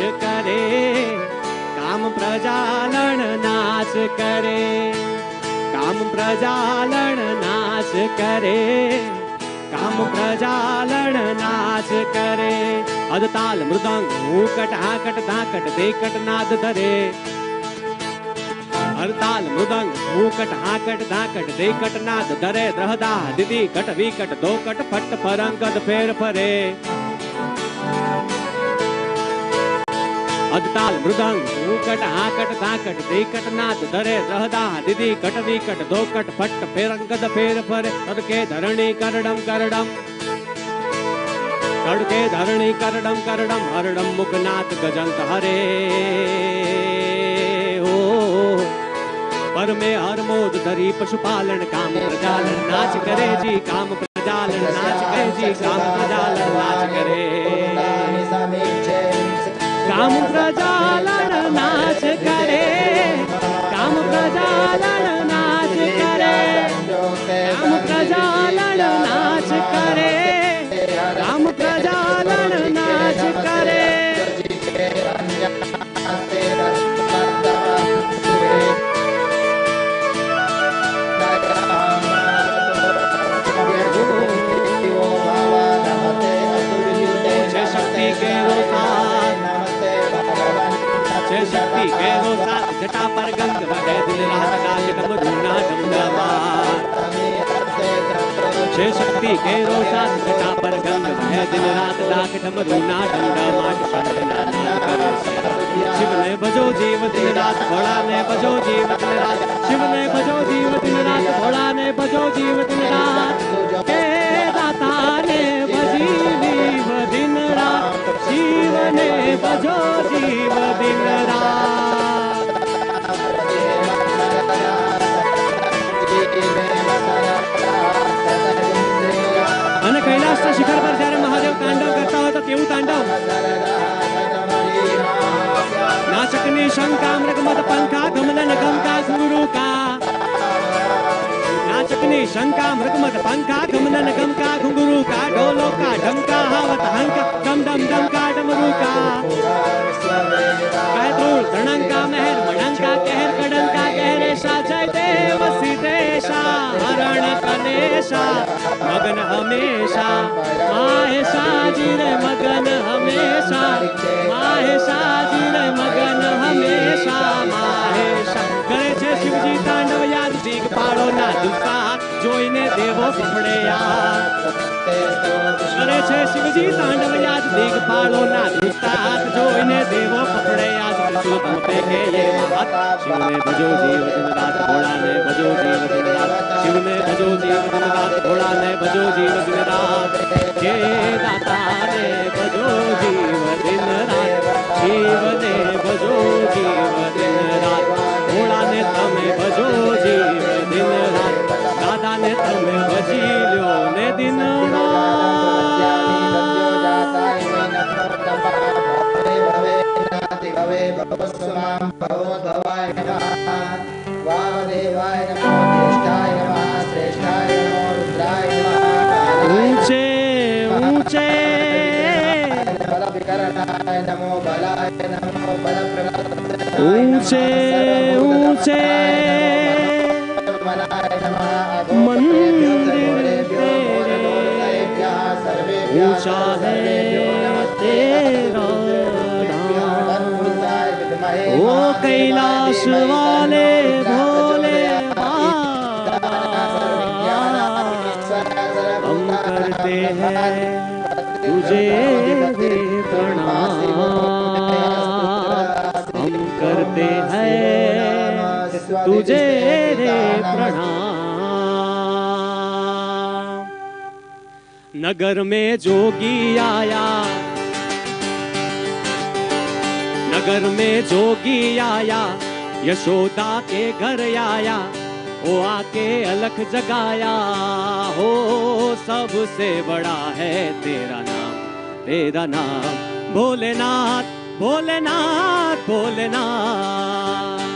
करे, काम प्रजालन नाच करे। काम प्रजालन नाच करे, काम प्रजालन नाच करे। अदताल मृदंग, हुकट, हाकट धाकट देखट नाद धरे। हरताल मृदंग, हुकट, हाकट धाकट देखट नाद धरे। द्रहदा, दिदी, कट, विकट, दोकट, फट परंगद फेर, फरे। અદતાલ મૃદંગ ઉકટ હાકટ તાકટ દેકટ નાદ ધરે રહદા દીદી કટ વિકટ દોકટ ફટ ફેરંગદ ફેર ફરે તડકે ધરણી કરડમ કરડમ તડકે ધરણી કરડમ કરડમ હરડમ મુખનાથ ગજંત હરે ઓ પર મે હરમોદ ધરી પશુપાલન કામ પ્રજાલન નાચ કરે જી કામ પ્રજાલન નાચ કરે જી કામ પ્રજાલન નાચ કરે काम प्रजालन नाच करे। काम प्रजालन नाच करे। काम प्रजालन नाच करे। है शक्ति के हो साथ जटा पर गंग बहे दिल रात कब ढूंढा डमडमा छे शक्ति के रोसा जटा पर गंग बहे दिल रात डाक डम ढूंढा डमडमा शिव ने बजो जीव दिन रात, घोड़ा ने बजो जीव दिन रात। शिव ने बजो जीव दिन रात, घोड़ा ने बजो जीव दिन रात। के दाता ने बजी दिन रात, शिव ने बजो करहु तांडव नाचकने शंका मृग मत पंखा गमन गम का सुरू का नाचकने शंका मृग मत पंखा गमन गम का घुंगरू का ढोलो का ढमका, हावत, हंका डम डम दम का डमरू का कैत्रोल धणंका महर मणंका कहर, कडंका, गहरेशा जय देव सीतेशा हरण कनेशा मगन हमेशा माहे ફફડ્યા કરે છે શિવજી તાંડવ યાદ દિગપાળો ના દુતાત જોઈને દેવો ફફડે યાદ વિષ્ણુ પંપે કે એ વાત શિવને ભજો જીવ દિન રાત ભોળાને ભજો જીવ દિન રાત શિવને ભજો જીવ દિન રાત ભોળાને ભજો જીવ દિન રાત જે દાતાને ભજો જીવ भवस्व माँ भगवद्भवाय नमः। वामदेवाय नमो ज्येष्ठाय नमः श्रेष्ठाय ऊँचे ऊँचे। बलविकरणाय नमो बलाय नमो बलप्रदाय ऊँचे ऊँचे। ऊँचा है तेरा ओ कैलाश वाले भोले हम करते हैं तुझे भी प्रणाम। हम करते हैं तुझे रे प्रणाम। नगर में जोगी आया नगर में जोगी आया, यशोदा के घर आया, वो आके अलख जगाया, हो, सबसे बड़ा है तेरा नाम तेरा नाम, भोलेनाथ भोलेनाथ भोलेनाथ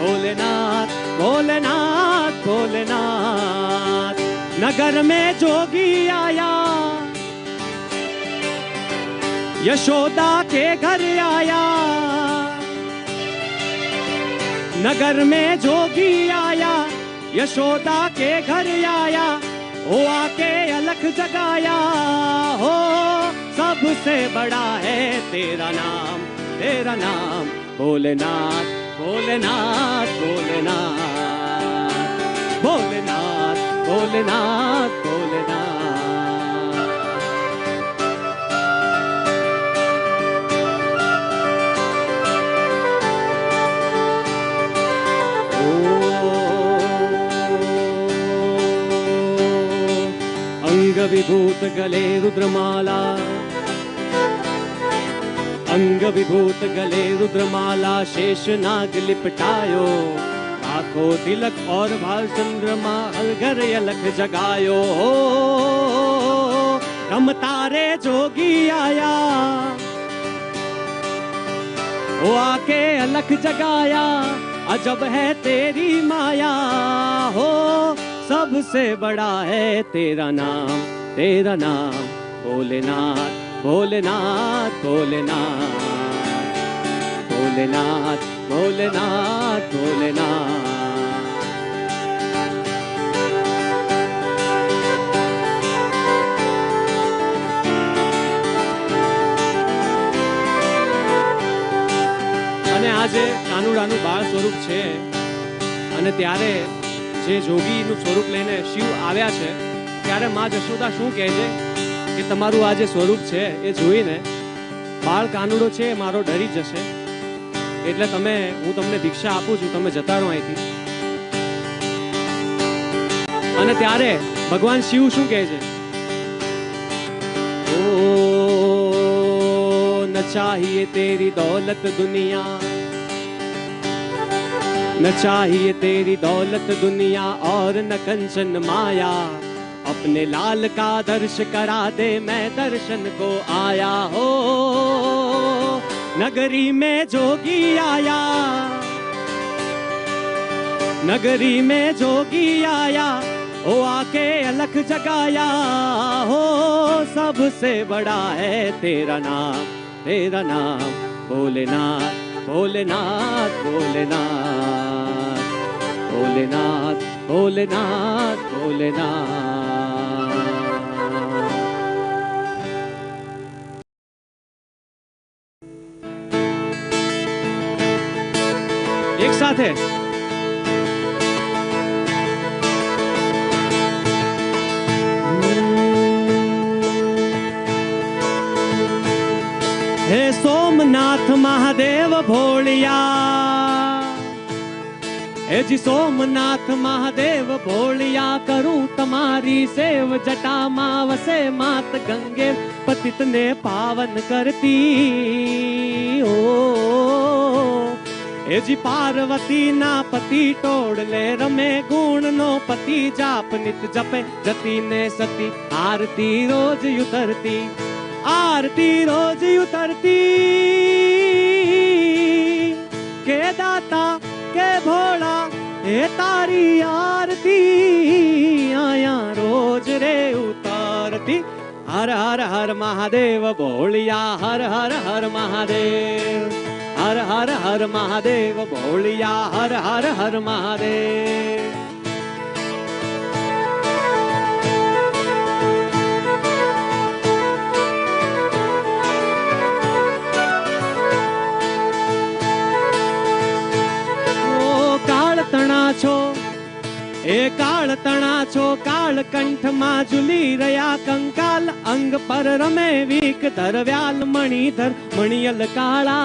भोलेनाथ भोलेनाथ भोलेनाथ, नगर में जोगी आया यशोदा के घर आया। नगर में जोगी आया। यशोदा के घर आया। वो आके अलख जगाया। हो, सबसे बड़ा है तेरा नाम तेरा नाम भोलेनाथ भोलेनाथ भोलेनाथ भोलेनाथ भोलेनाथ अंग विभूत गले रुद्रमाला अंग विभूत गले रुद्रमाला शेष नाग लिपटायो। आखो तिलक और भाल चंद्रमा अलगर अलख जगायो। हो रम तारे जोगी आया। वो आके अलख जगाया, अजब है तेरी माया। हो, सबसे बड़ा है तेरा नाम। तेरा नाम भोलेनाथ भोलेनाथ भोलेनाथ भोलेनाथ भोलेनाथ भोलेनाथ અને આ જે કાનુડાનું બાળ સ્વરૂપ છે અને ત્યારે જે જોગીનું સ્વરૂપ લઈને શિવ આવ્યા છે ત્યારે માં જશોદા શું કહે છે કે તમારું આ જે સ્વરૂપ છે એ જોઈને બાળ કાનુડો છે એ મારો ડરી જશે એટલે તમે હું તમને ભિક્ષા આપું છું તમે જતા રહો અહીંથી અને ત્યારે ભગવાન શિવ શું કહે છે ओ न चाहिए तेरी दौलत दुनिया न चाहिए तेरी दौलत दुनिया और न कंचन माया अपने लाल का दर्श करा दे, मैं दर्शन को आया हो। नगरी में जोगी आया। नगरी में जोगी आया, ओ आके अलख जगाया हो। सबसे बड़ा है तेरा नाम तेरा नाम, भोलेनाथ भोलेनाथ भोलेनाथ। भोलेनाथ भोलेनाथ भोलेनाथ। એક સાથે હે સોમનાથ મહાદેવ ભોળિયા હે જી સોમનાથ મહાદેવ ભોળિયા કરું તમારી સેવ જટામાં વસે માત ગંગે પતિતને પાવન કરતી ઓ એજી પાર્વતી ના પતિ ટોળલે રમે ગુણ નો પતિ જાપ નિત જપે જતી ને સતી આરતી રોજ ઉતરતી આરતી રોજ ઉતરતી કે દાતા કે ભોળા હે તારી આરતી આયા રોજ રે ઉતરતી હર હર હર મહાદેવ ભોળિયા હર હર હર મહાદેવ હર હર હર મહાદેવ ભોળિયા હર હર હર મહાદેવ તણા છો એ કાળ તણા છો કાળ કંઠમાં ઝૂલી રહ્યા કંકાલ अंग पर रमे वीक धर व्याल मणि धर मणियल काला।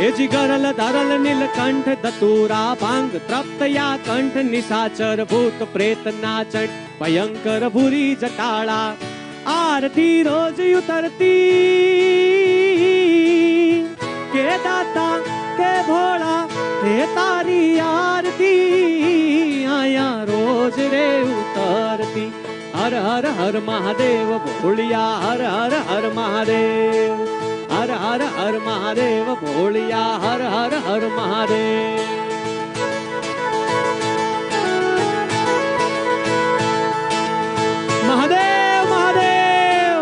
एजी दरल धरल नीलकंठ दतूरा भाँग, तृप्त या कंठ, निशाचर भूत प्रेत नाचट भयंकर भूरी जटाला। आरती रोज उतरती। के दाता, के भोला, हे तारी आरती। माया रोज रे उतरती। हर हर हर महादेव भोलिया, हर हर हर महादेव। हर हर हर महादेव भोलिया, हर हर हर महादेव। महादेव महादेव।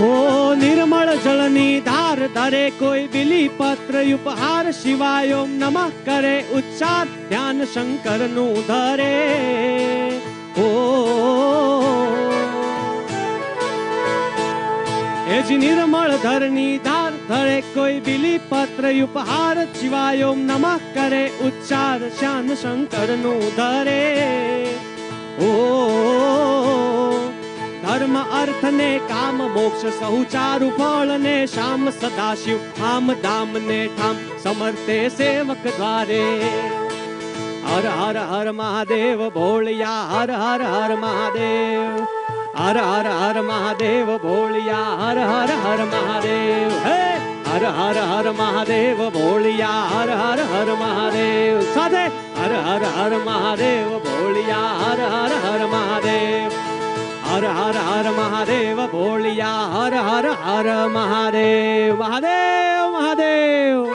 हो निर्मल મહાદેવ ધાર, ધરે કોઈ બિલી પત્ર ઉપહાર શિવાય ઓમ નમઃ કરે ઉચ્ચાર, ધ્યાન શંકરનું ધરે ઓ એ જ નિર્મળ ધરની ધાર, ધરે કોઈ બિલી પત્ર ઉપહાર શિવાય ઓમ નમઃ કરે ઉચ્ચાર શ્યામ શંકરનું ધરે ઓ ધર્મ અર્થ ને કામ મોક્ષ સહુ ચારુ ફળ ને શ્યામ સદાશિવ આમ દામ ને ઠામ સમર્થે સેવક દ્વારે હર હર હર મહાદેવ ભોળિયા હર હર હર મહાદેવ હર હર હર મહાદેવ ભોળિયા હર હર હર મહાદેવ હે હર હર હર મહાદેવ ભોળિયા હર હર હર મહાદેવ સાથે હર હર હર મહાદેવ ભોળિયા હર હર હર મહાદેવ હર હર હર મહાદેવ ભોળિયા હર હર હર મહાદેવ મહાદેવ મહાદેવ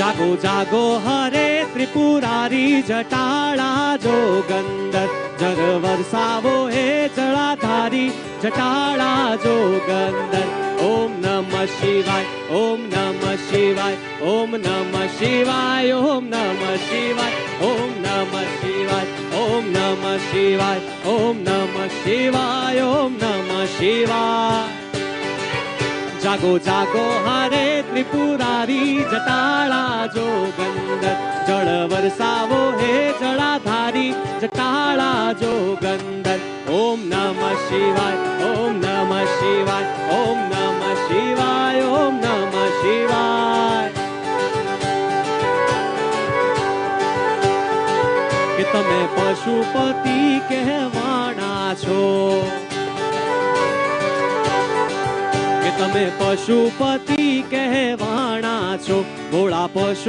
જાગો જાગો હરે ત્રિપુરારી જટાળા જોગંદર જગ વરસાવો હે જળાધારી जटाळा जो गंधर ओम नम शिवाय ओम नम शिवाय ओम नम शिवाय ओम नम शिवाय ओम नम शिवाय ओम नम शिवाय ओम नम शिवाय ओम नम शिवाय। जागो जागो हारे त्रिपुरारी जटाळा जो गंधर जळ सावो हे जळाधारी जटाळा जो गंधर ओम नम शिवाय શિવાય, ઓમ નમ શિવાય કે તમે પશુપતિ કહેવાણા છો. કે તમે પશુપતિ કહેવાણા છો. ભોળા પશુ